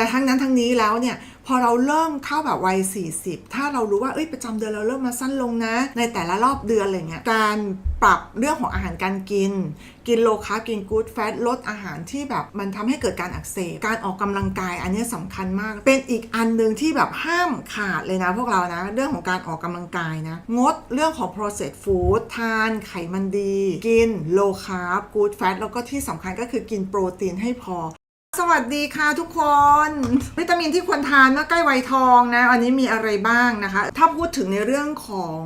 แต่ทั้งนั้นทั้งนี้แล้วเนี่ยพอเราเริ่มเข้าแบบวัย 40 ถ้าเรารู้ว่าเอ้ยประจำเดือนเราเริ่มมาสั้นลงนะ ในแต่ละรอบเดือนอะไรเงี้ยการปรับเรื่องของอาหารการกิน กินโลคาร์บกินกู๊ดแฟตลดอาหารที่แบบมันทำให้เกิดการอักเสบ การออกกำลังกายอันนี้ยสำคัญมาก เป็นอีกอันหนึ่งที่แบบห้ามขาดเลยนะ พวกเรานะเรื่องของการออกกำลังกายนะ งดเรื่องของ processed food ทานไขมันดี กินโลคาร์บกู๊ดแฟตแล้วก็ที่สำคัญก็คือกินโปรตีนให้พอ สวัสดีค่ะทุกคน วิตามินที่ควรทานเมื่อใกล้วัยทองนะ อันนี้มีอะไรบ้างนะคะ ถ้าพูดถึงในเรื่องของ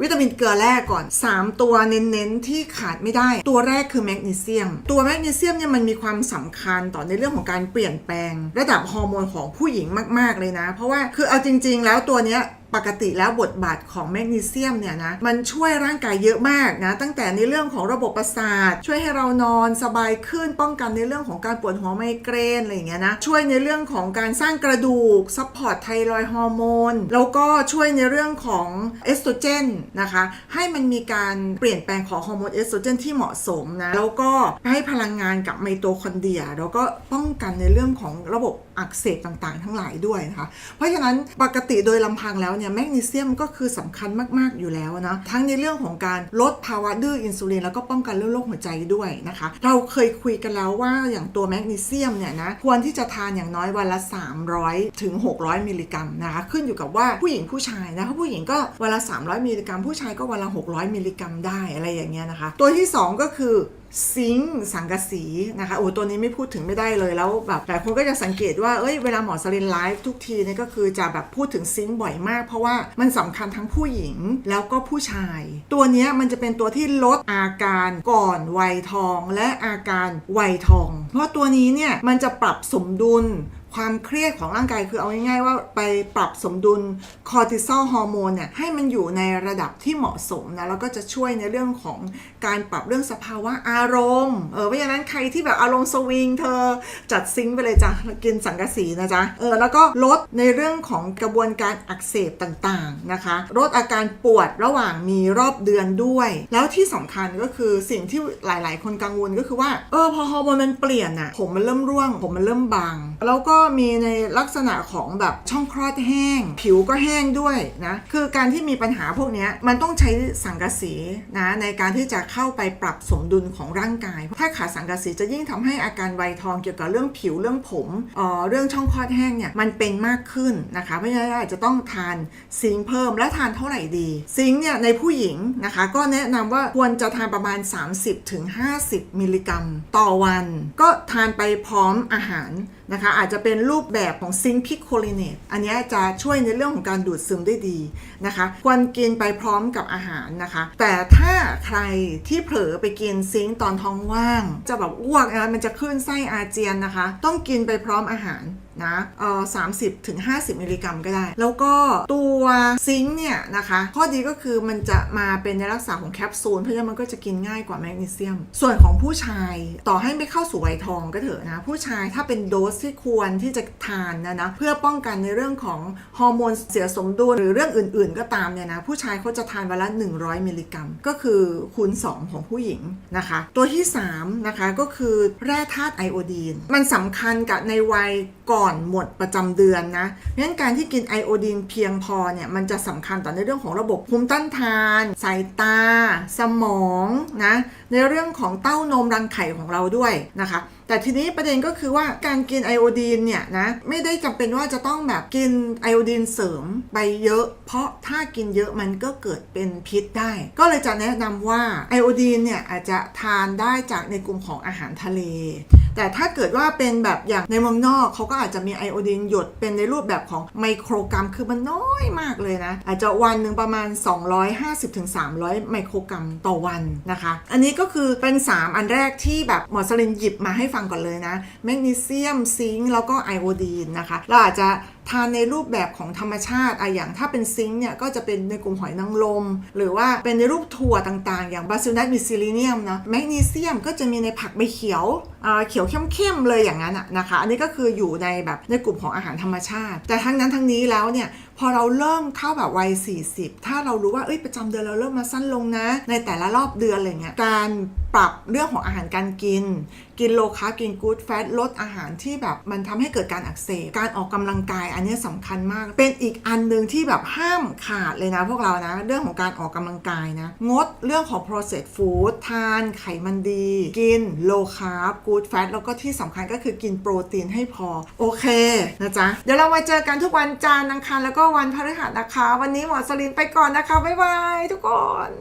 วิตามินเกลือแร่ก่อน 3 ตัวเน้นๆที่ขาดไม่ได้ ตัวแรกคือแมกนีเซียม ตัวแมกนีเซียมเนี่ยมันมีความสำคัญต่อในเรื่องของการเปลี่ยนแปลง ระดับฮอร์โมนของผู้หญิงมากๆเลยนะ เพราะว่าคือเอาจริง ๆ แล้วตัวเนี้ย ปกติแล้วบทบาทของแมกนีเซียมเนี่ยนะมันช่วยร่างกายเยอะมากนะตั้งแต่ในเรื่องของระบบประสาท ช่วยให้เรานอนสบายขึ้นป้องกันในเรื่องของการปวดหัวไมเกรนอะไรอย่างเงี้ยนะช่วยในเรื่องของการสร้างกระดูกซัพพอร์ตไทรอยฮอร์โมนแล้วก็ช่วยในเรื่องของเอสโตรเจนนะคะให้มันมีการเปลี่ยนแปลงของฮอร์โมนเอสโตรเจนที่เหมาะสมนะแล้วก็ให้พลังงานกับไมโตคอนเดรียแล้วก็ป้องกันในเรื่องของระบบอักเสบต่างๆ ทั้งหลายด้วยนะคะ เพราะฉะนั้นปกติโดยลำพังแล้วเนี่ยแมกนีเซียมก็คือสำคัญมากๆอยู่แล้วนะ ทั้งในเรื่องของการลดภาวะดื้ออินซูลินแล้วก็ป้องกันเรื่องโรคหัวใจด้วยนะคะ เราเคยคุยกันแล้วว่าอย่างตัวแมกนีเซียมเนี่ยนะควรที่จะทานอย่างน้อยวันละ 300ถึง600 มิลลิกรัมนะคะขึ้นอยู่กับว่าผู้หญิงผู้ชายนะคะผู้หญิงก็วันละ 300 มิลลิกรัมผู้ชายก็วันละ 600 มิลลิกรัมได้อะไรอย่างเงี้ยนะคะ ตัวที่ 2 ก็คือ ซิงค์สังกะสีนะคะโอ้ตัวนี้ไม่พูดถึงไม่ได้เลยแล้วแบบหลายคนก็จะสังเกตว่าเอ้ยเวลาหมอสลินไลฟ์ทุกทีเนี่ยก็คือจะแบบพูดถึงซิงค์บ่อยมาก เพราะว่ามันสำคัญทั้งผู้หญิงแล้วก็ผู้ชาย ตัวนี้มันจะเป็นตัวที่ลดอาการก่อนวัยทองและอาการวัยทอง เพราะตัวนี้เนี่ยมันจะปรับสมดุล ความเครียดของร่างกายคือเอาง่ายๆว่าไปปรับสมดุลคอร์ติซอลฮอร์โมนเนี่ยให้มันอยู่ในระดับที่เหมาะสมนะแล้วก็จะช่วยในเรื่องของการปรับเรื่องสภาวะอารมณ์เออเพราะฉะนั้นใครที่แบบอารมณ์สวิงเธอจัดซิงไปเลยจ้ะกินสังกะสีนะจ๊ะเออแล้วก็ลดในเรื่องของกระบวนการอักเสบต่างๆนะคะลดอาการปวดระหว่างมีรอบเดือนด้วย แล้วที่สำคัญก็คือสิ่งที่หลาย ๆ คนกังวลก็คือว่าเออพอฮอร์โมนมันเปลี่ยนอะผมมันเริ่มร่วง ผมมันเริ่มบาง แล้วก็มีในลักษณะของแบบช่องคลอดแห้ง ผิวก็แห้งด้วยนะคือการที่มีปัญหาพวกนี้มันต้องใช้สังกะสีนะในการที่จะเข้าไปปรับสมดุลของร่างกาย ถ้าขาดสังกะสีจะยิ่งทำให้อาการไวยทองเกี่ยวกับเรื่องผิวเรื่องผมเอ่อเรื่องช่องคลอดแห้งเนี่ยมันเป็นมากขึ้นนะคะเพราะฉะนั้นอาจจะต้องทานซิงเพิ่มและทานเท่าไหร่ดี ซิงเนี่ยในผู้หญิงนะคะ ก็แนะนำว่าควรจะทานประมาณ 30-50 มิลลิกรัม ต่อวัน ก็ทานไปพร้อมอาหาร นะคะอาจจะเป็นรูปแบบของซิงค์พิโคลิเนตอันนี้จะช่วยในเรื่องของการดูดซึมได้ดีนะคะควรกินไปพร้อมกับอาหารนะคะ แต่ถ้าใครที่เผลอไปกินซิงค์ตอนท้องว่าง จะแบบอ้วกนะมันจะขึ้นไส้อาเจียนนะคะ ต้องกินไปพร้อมอาหาร นะเอ่อ30ถึง50มิลลิกรัมก็ได้ แล้วก็ตัวซิงค์เนี่ยนะคะ ข้อดีก็คือมันจะมาเป็นในลักษณะของแคปซูล เพราะฉะนั้นมันก็จะกินง่ายกว่าแมกนีเซียม ส่วนของผู้ชายต่อให้ไม่เข้าสู่วัยทองก็เถอะนะ ผู้ชายถ้าเป็นโดสที่ควรที่จะทานนะนะเพื่อป้องกันในเรื่องของฮอร์โมนเสียสมดุลหรือเรื่องอื่น ๆ ก็ตามเนี่ยนะผู้ชายเขาจะทานวันละ 100 มิลลิกรัม ก็คือคูณ 2 ของผู้หญิงนะคะ ตัวที่3นะคะก็คือแร่ธาตุไอโอดีน มันสำคัญกับในวัยก่อนหมดประจำเดือนนะงั้นการที่กินไอโอดีนเพียงพอเนี่ยมันจะสำคัญต่อในเรื่องของระบบภูมิต้านทาน สายตา สมองนะ ในเรื่องของเต้านมรังไข่ของเราด้วยนะคะ แต่ทีนี้ประเด็นก็คือว่าการกินไอโอดีนเนี่ยนะไม่ได้จำเป็นว่าจะต้องแบบกินไอโอดีนเสริมไปเยอะ เพราะถ้ากินเยอะมันก็เกิดเป็นพิษได้ ก็เลยจะแนะนำว่าไอโอดีนเนี่ยอาจจะทานได้จากในกลุ่มของอาหารทะเล แต่ถ้าเกิดว่าเป็นแบบอย่างในเมืองนอกเขาก็อาจจะมีไอโอดีนหยดเป็นในรูปแบบของไมโครกรัมคือมันน้อยมากเลยนะ อาจจะวันหนึ่งประมาณ 250-300 ไมโครกรัมต่อวันนะคะ อันนี้ก็็คือเป็น 3 อันแรกที่แบบหมอสลินหยิบมาให้ฟังก่อนเลยนะแมกนีเซียมซิงค์แล้วก็ไอโอดีนนะคะเราอาจจะ ทานในรูปแบบของธรรมชาติอะอย่างถ้าเป็นซิงค์เนี่ยก็จะเป็นในกลุ่มหอยนางรมหรือว่าเป็นในรูปถั่วต่างๆ อย่างบาซิลนัสมิซิลิเนียมนะแมกนีเซียมก็จะมีในผักใบเขียวเอ่อเขียวเข้มๆเลยอย่างนั้นอะนะคะ อันนี้ก็คืออยู่ในแบบในกลุ่มของอาหารธรรมชาติ แต่ทั้งนั้นทั้งนี้แล้วเนี่ยพอเราเริ่มเข้าแบบวัย 40 ถ้าเรารู้ว่าเอ้ยประจำเดือนเราเริ่มมาสั้นลงนะ ในแต่ละรอบเดือนอะไรเงี้ยการ ปรับเรื่องของอาหารการกิน กินโลคาร์บกินกู๊ดแฟตลดอาหารที่แบบมันทำให้เกิดการอักเสบ การออกกำลังกายอันนี้ยสำคัญมาก เป็นอีกอันหนึ่งที่แบบห้ามขาดเลยนะพวกเรานะ เรื่องของการออกกำลังกายนะ งดเรื่องของ processed food ทานไขมันดี กิน low carb good fat แล้วก็ที่สำคัญก็คือกินโปรตีนให้พอ โอเคนะจ๊ะ เดี๋ยวเรามาเจอกันทุกวันจันทร์อังคารแล้วก็วันพฤหัสนะคะ วันนี้หมอสลินไปก่อนนะคะบ๊ายบายทุกคน